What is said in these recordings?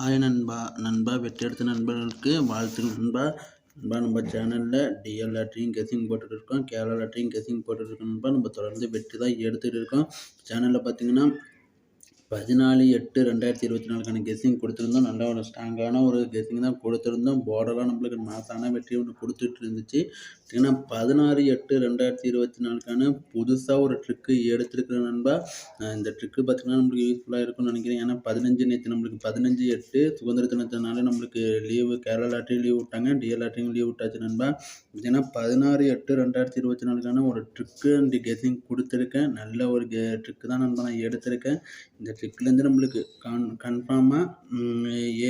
Hi நண்பா நண்பா வெற்றி நண்பர்களுக்கு வாழ்த்துக்கள் நண்பா. நண்பா நம்ம சேனலில் டிஎல் லெட்டரிங் கெஸிங் போட்டுட்டு இருக்கோம் கேரளா லெட்டரிங் கெஸிங் போட்டுட்டுருக்கோம் நண்பா. நம்ம தொடர்ந்து வெற்றி தான் எடுத்துகிட்டு இருக்கோம். சேனலில் பார்த்தீங்கன்னா பதினாலு எட்டு ரெண்டாயிரத்தி இருபத்தி நாலுக்கான கெஸ்ஸிங் கொடுத்துருந்தோம். நல்ல ஒரு ஸ்ட்ராங்கான ஒரு கெஸ்ஸிங் தான் கொடுத்துருந்தோம். போர்டெல்லாம் நம்மளுக்கு மாசான வெற்றி ஒன்று கொடுத்துட்டு இருந்துச்சு. ஏன்னா பதினாறு எட்டு ரெண்டாயிரத்தி இருபத்தி நாலுக்கான புதுசாக ஒரு ட்ரிக்கு எடுத்துருக்கிற நண்பா இந்த ட்ரிக்கு பார்த்திங்கன்னா நம்மளுக்கு யூஸ்ஃபுல்லாக இருக்கும்னு நினைக்கிறேன். ஏன்னா பதினஞ்சு நேற்று நம்மளுக்கு பதினஞ்சு எட்டு சுதந்திர தினத்தினால நம்மளுக்கு லீவு கேரளா லாட்டரியும் லீவ் விட்டாங்க. டிஎல் லாட்டரியும் லீவ் விட்டாச்சு நண்பா. ஏன்னா பதினாறு எட்டு ரெண்டாயிரத்தி இருபத்தி நாலுக்கான ஒரு ட்ரிக்கு அண்ட் கெஸ்ஸிங் கொடுத்துருக்கேன். நல்ல ஒரு கே ட்ரிக்கு தான் நண்பா நான் எடுத்திருக்கேன். இந்த ட்ரிக்லேருந்து நம்மளுக்கு கன் கன்ஃபார்மாக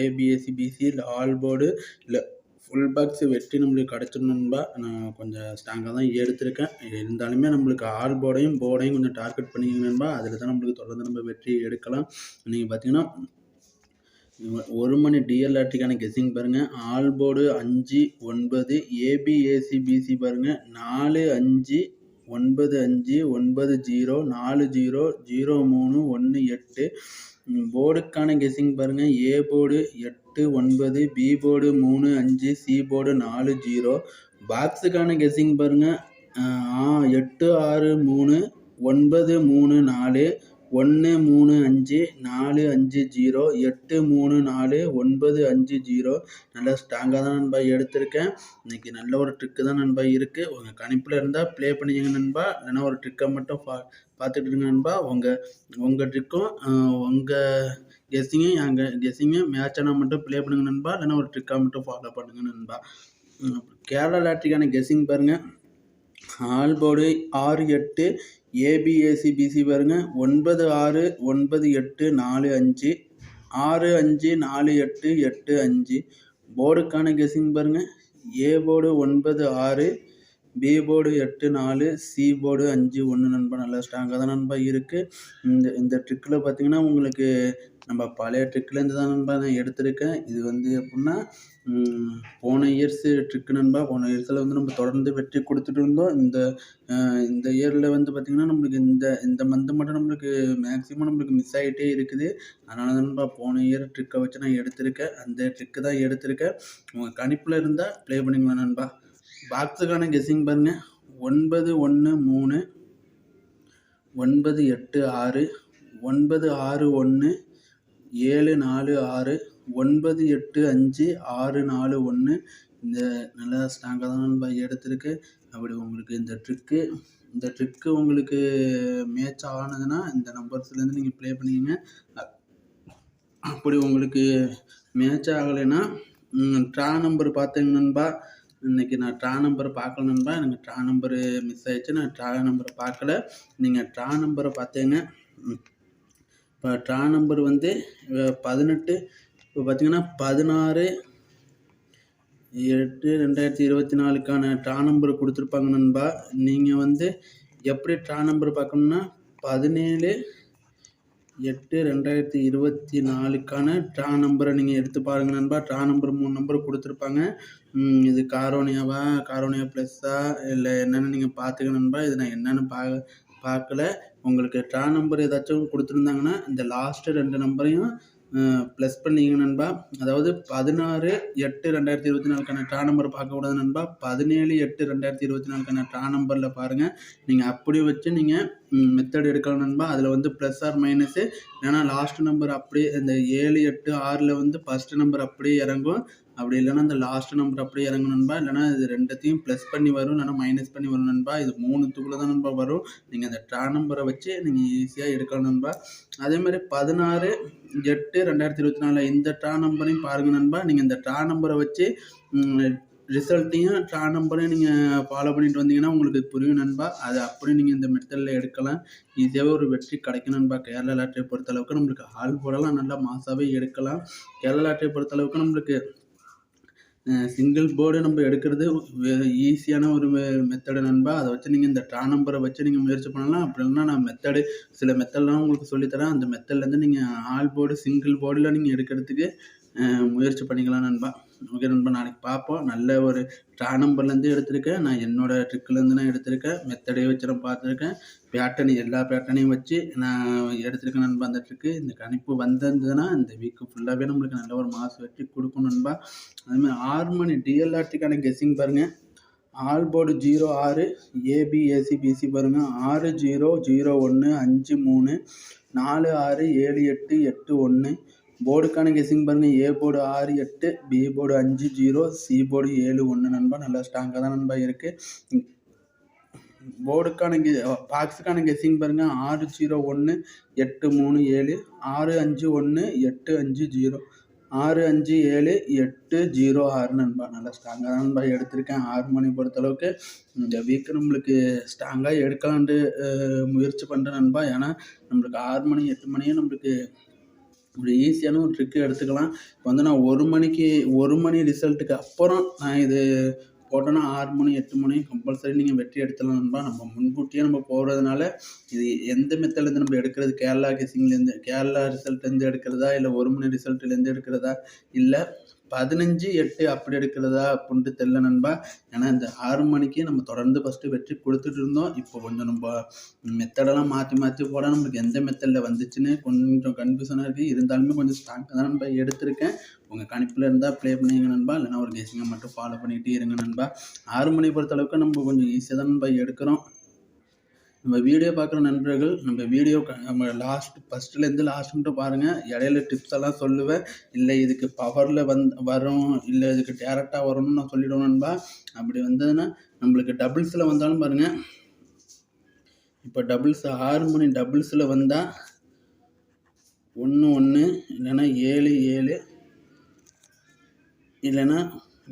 ஏபிஎஸ்சி பிசி இல்லை ஆல் போர்டு இல்லை ஃபுல் பாக்ஸ் வெற்றி நம்மளுக்கு கிடச்சிடணும்பா நான் கொஞ்சம் ஸ்ட்ராங்காக தான் எடுத்திருக்கேன். இருந்தாலுமே நம்மளுக்கு ஆல் போர்டையும் போர்டையும் கொஞ்சம் டார்கெட் பண்ணிக்கணும்பா அதில் தான் நம்மளுக்கு தொடர்ந்து நம்ம வெற்றி எடுக்கலாம். நீங்கள் பார்த்தீங்கன்னா ஒரு மணி டிஎல்ஆர்டிக்கான கெஸ்ஸிங் பாருங்கள் ஆல் போர்டு அஞ்சு ஒன்பது ஏபிஏசிபிசி பாருங்கள் நாலு அஞ்சு ஒன்பது அஞ்சு ஒன்பது ஜீரோ நாலு ஜீரோ ஜீரோ மூணு ஒன்று எட்டு. போர்டுக்கான கெஸ்ஸிங் பாருங்கள் ஏ போர்டு எட்டு ஒன்பது பி போர்டு மூணு அஞ்சு சி போர்டு நாலு ஜீரோ. பாக்ஸுக்கான கெஸ்ஸிங் பாருங்கள் எட்டு ஆறு மூணு ஒன்பது மூணு நாலு ஒன்று மூணு அஞ்சு நாலு அஞ்சு ஜீரோ எட்டு மூணு நாலு ஒன்பது அஞ்சு ஜீரோ. நல்லா ஸ்ட்ராங்காக தான் நண்பா எடுத்திருக்கேன். இன்றைக்கி நல்ல ஒரு ட்ரிக்கு தான் நண்பா இருக்குது உங்கள் கணிப்பில் இருந்தால் ப்ளே பண்ணிக்கங்க நண்பா. இல்லைன்னா ஒரு ட்ரிக்கை மட்டும் பா பார்த்துட்டு இருங்க நண்பா. உங்கள் உங்கள் ட்ரிக்கும் உங்கள் கெஸ்ஸிங்கும் எங்கள் கெஸ்ஸிங்கும் மேட்ச் ஆனால் மட்டும் ப்ளே பண்ணுங்க நண்பா. இல்லைன்னா ஒரு ட்ரிக்காக மட்டும் ஃபாலோ பண்ணுங்க நண்பா. கேரளா லாட்ரிக்கான கெஸ்ஸிங் பாருங்கள் ஆல் போர்டு ஆறு எட்டு ஏபிஏசி பிசி ஒன்பது ஆறு ஒன்பது எட்டு நாலு அஞ்சு. ஆறு அஞ்சு நாலு எட்டு எட்டு அஞ்சு. போர்டுக்கான கெஸிங் பாருங்கள் ஏ போர்டு ஒன்பது ஆறு பி போர்டு எட்டு நாலு சி போர்டு அஞ்சு ஒன்று நண்பா நல்லா ஸ்ட்ராங்காக தான் நண்பா இருக்குது இந்த இந்த ட்ரிக்கில் பார்த்தீங்கன்னா உங்களுக்கு நம்ம பழைய ட்ரிக்லேருந்து தான் நண்பா நான் எடுத்திருக்கேன். இது வந்து எப்படின்னா போன இயர்ஸு ட்ரிக்கு நண்பா போன இயர்ஸில் வந்து நம்ம தொடர்ந்து வெற்றி கொடுத்துட்டு இருந்தோம். இந்த இந்த இயரில் வந்து பார்த்திங்கன்னா நம்மளுக்கு இந்த இந்த மந்த் மட்டும் நம்மளுக்கு மேக்ஸிமம் நம்மளுக்கு மிஸ் ஆகிட்டே இருக்குது. அதனால தான் நண்பா போன இயர் ட்ரிக்கை வச்சு நான் எடுத்திருக்கேன். அந்த ட்ரிக்கு தான் எடுத்திருக்கேன். உங்கள் கணிப்பில் இருந்தால் ப்ளே பண்ணிக்கலாம் நண்பா. பாக்ஸுக்கான கெஸ்ஸிங் பாருங்கள் ஒன்பது ஒன்று மூணு ஒன்பது எட்டு ஆறு ஒன்பது ஆறு ஒன்று ஏழு நாலு ஆறு ஒன்பது எட்டு அஞ்சு ஆறு நாலு ஒன்று. இந்த நல்லா ஸ்ட்ராங்காக தான் நண்பா எடுத்திருக்கு. அப்படி உங்களுக்கு இந்த ட்ரிக்கு இந்த ட்ரிக்கு உங்களுக்கு மேட்ச் ஆனதுன்னா இந்த நம்பர்ஸ்லேருந்து நீங்கள் ப்ளே பண்ணிக்கங்க. அப்படி உங்களுக்கு மேட்ச் ஆகலைன்னா ட்ரா நம்பர் பார்த்தீங்க நண்பா. இன்றைக்கி நான் ட்ரா நம்பர் பார்க்கல நண்பா. எனக்கு ட்ரா நம்பரு மிஸ் ஆகிடுச்சு நான் ட்ரா நம்பரை பார்க்கல நீங்கள் ட்ரா நம்பரை பார்த்தீங்க இப்போ ட்ரா நம்பர் வந்து பதினெட்டு இப்போ பார்த்தீங்கன்னா பதினாறு எட்டு ரெண்டாயிரத்தி இருபத்தி நாலுக்கான ட்ரா நம்பர் கொடுத்துருப்பாங்க நண்பா. நீங்கள் வந்து எப்படி ட்ரா நம்பர் பார்க்கணுன்னா பதினேழு எட்டு ரெண்டாயிரத்தி இருபத்தி நாலுக்கான ட்ரா நம்பரை நீங்கள் எடுத்து பாருங்கள் நண்பா. ட்ரா நம்பர் மூணு நம்பர் கொடுத்துருப்பாங்க. இது காரோனியாவா காரோனியா ப்ளஸ்ஸா இல்லை என்னென்னு நீங்கள் பார்த்துக்க நண்பா. இது நான் என்னென்னு பா பார்க்கல. உங்களுக்கு ட்ரா நம்பர் ஏதாச்சும் கொடுத்துருந்தாங்கன்னா இந்த லாஸ்ட்டு ரெண்டு நம்பரையும் ப்ளஸ் பண்ணிங்க நண்பா. அதாவது பதினாறு எட்டு ரெண்டாயிரத்தி இருபத்தி நாலுக்கான ட்ரா நம்பர் பார்க்கக்கூடாது நண்பா. பதினேழு எட்டு ரெண்டாயிரத்தி இருபத்தி நாலுக்கான ட்ரா நம்பரில் பாருங்கள் நீங்கள் அப்படியே வச்சு நீங்கள் மெத்தட் எடுக்கலாம் நண்பா. அதில் வந்து ப்ளஸ் ஆர் மைனஸு ஏன்னா லாஸ்ட் நம்பர் அப்படியே இந்த ஏழு எட்டு ஆறில் வந்து ஃபஸ்ட்டு நம்பர் அப்படியே இறங்கும். அப்படி இல்லைன்னா இந்த லாஸ்ட் நம்பர் அப்படியே இறங்கும் நண்பா. இல்லைனா இது ரெண்டுத்தையும் ப்ளஸ் பண்ணி வரும். இல்லைனா மைனஸ் பண்ணி வரும் நண்பா. இது மூணுத்துக்குள்ளே தான் நண்பா வரும். நீங்கள் அந்த ட்ரா நம்பரை வச்சு நீங்கள் ஈஸியாக எடுக்கலாம் நண்பா. அதே மாதிரி பதினாறு எட்டு ரெண்டாயிரத்தி இருபத்தி நாலு இந்த ட்ரா நம்பரையும் பாருங்கள் நண்பா. நீங்கள் இந்த ட்ரா நம்பரை வச்சு ரிசல்ட்டையும் ட்ரா நம்பரையும் நீங்கள் ஃபாலோ பண்ணிட்டு வந்தீங்கன்னா உங்களுக்கு புரியும் நண்பா. அது அப்படி நீங்கள் இந்த மெத்தடில் எடுக்கலாம். ஈஸியாகவே ஒரு வெற்றி கிடைக்கும் நண்பா. கேரளா லாட்டரியை பொறுத்தளவுக்கு நம்மளுக்கு ஆள் போடலாம். நல்லா மாசாகவே எடுக்கலாம். கேரளா லாட்டரியை பொறுத்தளவுக்கு நம்மளுக்கு சிங்கிள் போர்டு நம்ம எடுக்கிறது ஈஸியான ஒரு மெத்தடு நண்பா அதை வச்சு நீங்கள் இந்த ட்ரா நம்பரை வச்சு நீங்கள் முயற்சி பண்ணலாம். அப்படி இல்லைன்னா நான் மெத்தடு சில மெத்தட்லாம் உங்களுக்கு சொல்லித்தரேன் அந்த மெத்தட்லேருந்து நீங்கள் ஆல் போர்டு சிங்கிள் போர்டில் நீங்கள் எடுக்கிறதுக்கு முயற்சி பண்ணிக்கலாம் நண்பா. ஓகே நண்பா நாளைக்கு பார்ப்போம். நல்ல ஒரு ட்ரா நம்பர்லேருந்து எடுத்திருக்கேன். நான் என்னோடய ட்ரிக்லேருந்து நான் எடுத்திருக்கேன். மெத்தடே வச்சு நான் பார்த்துருக்கேன். பேட்டர்னு எல்லா பேட்டர்னையும் வச்சு நான் எடுத்திருக்கேன் நண்பா அந்த ட்ரிக்கு இந்த கணிப்பு வந்திருந்ததுன்னா இந்த வீக்கு ஃபுல்லாகவே நம்மளுக்கு நல்ல ஒரு மாதம் வெற்றி கொடுக்கும் நண்பா. அதுமாதிரி ஆறு மணி டிஎல்ஆர்டிக்கான கெஸ்ஸிங் பாருங்கள் ஆல் போர்டு ஜீரோ ஆறு. ஏபி பிசி பாருங்கள் ஆறு ஜீரோ ஜீரோ ஒன்று அஞ்சு மூணு. நாலு ஆறு ஏழு எட்டு எட்டு ஒன்று போர்டுக்கான கெஸிங் பாருங்கள் ஏ போர்டு ஆறு எட்டு பி போர்டு அஞ்சு ஜீரோ சி போர்டு ஏழு ஒன்று நண்பா. நல்லா ஸ்ட்ராங்காக தான் நண்பா இருக்குது போர்டுக்கான கெ பாக்ஸுக்கான கெஸ்ஸிங் பாருங்கள் ஆறு ஜீரோ ஒன்று எட்டு மூணு ஏழு ஆறு அஞ்சு ஒன்று எட்டு அஞ்சு ஜீரோ. ஆறு அஞ்சு ஏழு எட்டு ஜீரோ ஆறு நண்பா. நல்லா ஸ்ட்ராங்காக தான் நண்பா எடுத்திருக்கேன். ஆறு மணி பொறுத்தளவுக்கு. இந்த வீக் நம்மளுக்கு ஸ்ட்ராங்காக எடுக்கலான்ட்டு முயற்சி பண்ணுறேன் நண்பா. ஏன்னா நம்மளுக்கு ஆறு மணி எட்டு மணியும் நம்மளுக்கு ஒரு ஈஸியான ஒரு ட்ரிக்கு எடுத்துக்கலாம். இப்போ வந்து நான் ஒரு மணிக்கு ஒரு மணி ரிசல்ட்டுக்கு அப்புறம் நான் இது போட்டோன்னா ஆறு மணி எட்டு மணி கம்பல்சரி நீங்கள் வெற்றி எடுத்துடலாம் நண்பா. நம்ம முன்கூட்டியே நம்ம போகிறதுனால இது எந்த மெத்தட்லேருந்து நம்ம எடுக்கிறது? கேரளா கெஸிங்லேருந்து கேரளா ரிசல்ட்லேருந்து எடுக்கிறதா? இல்லை ஒரு மணி ரிசல்ட்லேருந்து எடுக்கிறதா? இல்லை பதினஞ்சு எட்டு அப்படி எடுக்கிறதா அப்படின்ட்டு தெரில நண்பா. ஏன்னா இந்த ஆறு மணிக்கு நம்ம தொடர்ந்து ஃபஸ்ட்டு வெற்றி கொடுத்துட்டு இருந்தோம். இப்போ கொஞ்சம் நம்ம மெத்தடெல்லாம் மாற்றி மாற்றி போட நம்மளுக்கு எந்த மெத்தடில் வந்துச்சுன்னு கொஞ்சம் கன்ஃபியூஷனாக இருக்குது இருந்தாலுமே கொஞ்சம் ஸ்ட்ராங்காக தான் நம்ம எடுத்திருக்கேன். உங்கள் கணிப்பில் இருந்தால் ப்ளே பண்ணிங்க நண்பா. இல்லைனா ஒரு கேசிங்கை மட்டும் ஃபாலோ பண்ணிகிட்டே இருங்க நண்பா. ஆறு மணி பொறுத்தளவுக்கு நம்ம கொஞ்சம் ஈஸியாக தான் நண்பா எடுக்கிறோம். நம்ம வீடியோ பார்க்குற நண்பர்கள் நம்ம வீடியோ நம்ம லாஸ்ட் ஃபஸ்ட்லேருந்து லாஸ்ட் மட்டும் பாருங்கள் இடையில டிப்ஸ் எல்லாம் சொல்லுவேன். இல்லை இதுக்கு பவரில் வந் வரும். இல்லை இதுக்கு டேரெக்டாக வரும்னு நான் சொல்லிவிடுவேன் நண்பா. அப்படி வந்ததுன்னா நம்மளுக்கு டபுள்ஸில் வந்தாலும் பாருங்கள் இப்போ டபுள்ஸ் ஆறு மணி டபுள்ஸில் வந்தால் ஒன்று ஒன்று இல்லைன்னா ஏழு ஏழு இல்லைன்னா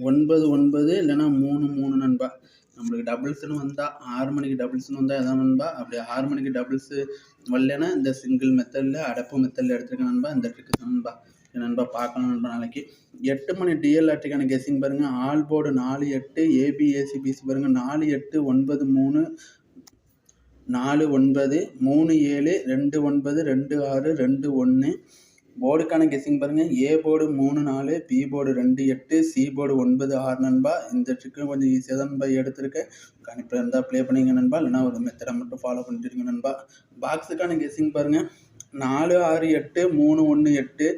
ஒன்பது ஒன்பது இல்லைன்னா மூணு மூணு நண்பா. நம்மளுக்கு டபுள்ஸ்னு வந்தால் ஆறு மணிக்கு டபுள்ஸ்னு வந்தால் எதாவது நண்பா? அப்படி ஆறு மணிக்கு டபுள்ஸு வரலன்னா இந்த சிங்கிள் மெத்தடில் அடப்பு மெத்தடில் எடுத்துருக்கேன் நண்பா இந்த ட்ரிக்கு நண்பா. நண்பா பார்க்கணும் நண்பா நாளைக்கு. எட்டு மணி டிஎல்ஆர்டிக்கான கெஸிங் பாருங்கள் ஆல் போர்டு நாலு எட்டு ஏபிஏசி பிசி பாருங்கள் நாலு எட்டு ஒன்பது மூணு நாலு ஒன்பது மூணு ஏழு ரெண்டு ஒன்பது ரெண்டு ஆறு ரெண்டு ஒன்று போர்டுக்கான கெஸ்ஸிங் பாருங்கள் ஏ போர்டு மூணு நாலு பி போர்டு ரெண்டு எட்டு சி போர்டு ஒன்பது ஆறு நண்பா. இந்த ட்ரிக்கு கொஞ்சம் ஈஸியாக தான் நண்பா எடுத்திருக்கேன். கணிப்பில் இருந்தால் ப்ளே பண்ணிங்க நண்பா. இல்லைனா ஒரு மெத்தடை மட்டும் ஃபாலோ பண்ணிட்டுருங்க நண்பா. பாக்ஸுக்கான கெஸ்ஸிங் பாருங்கள் நாலு ஆறு எட்டு மூணு ஒன்று எட்டு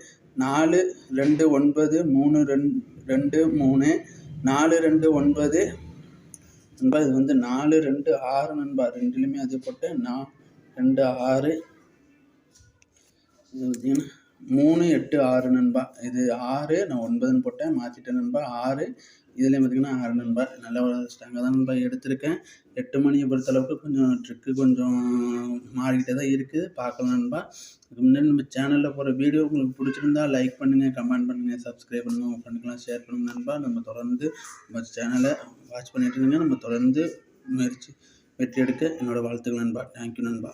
நாலு ரெண்டு ஒன்பது மூணு ரெண் ரெண்டு மூணு நாலு ரெண்டு ஒன்பது. நண்பா இது வந்து நாலு ரெண்டு ஆறு நண்பா. ரெண்டுலேயுமே அது போட்டு நான் ரெண்டு ஆறு. இது பார்த்தீங்கன்னா மூணு எட்டு ஆறு நண்பா. இது ஆறு நான் ஒன்பதுன்னு போட்டேன். மாற்றிட்டேன் நண்பா ஆறு. இதுலேயும் பார்த்திங்கன்னா ஆறு நண்பா. நல்ல ஒரு ஸ்ட்ராங்காக தான் நண்பா எடுத்திருக்கேன். எட்டு மணியை பொறுத்தளவுக்கு கொஞ்சம் ட்ரிக்கு கொஞ்சம் மாறிக்கிட்டே தான் இருக்குது. பார்க்கலாம் நண்பா. அதுக்கு முன்னாடி நம்ம சேனலில் போகிற வீடியோ உங்களுக்கு பிடிச்சிருந்தா லைக் பண்ணுங்கள் கமெண்ட் பண்ணுங்கள் சப்ஸ்கிரைப் பண்ணுங்கள் உங்கள் ஃப்ரெண்டுக்கெலாம் ஷேர் பண்ணுங்கள் நண்பா. நம்ம தொடர்ந்து நம்ம சேனலை வாட்ச் பண்ணிட்டு இருங்க நம்ம தொடர்ந்து முயற்சி வெற்றி எடுக்க என்னோடய வாழ்த்துக்கள் நண்பா. தேங்க்யூ நண்பா.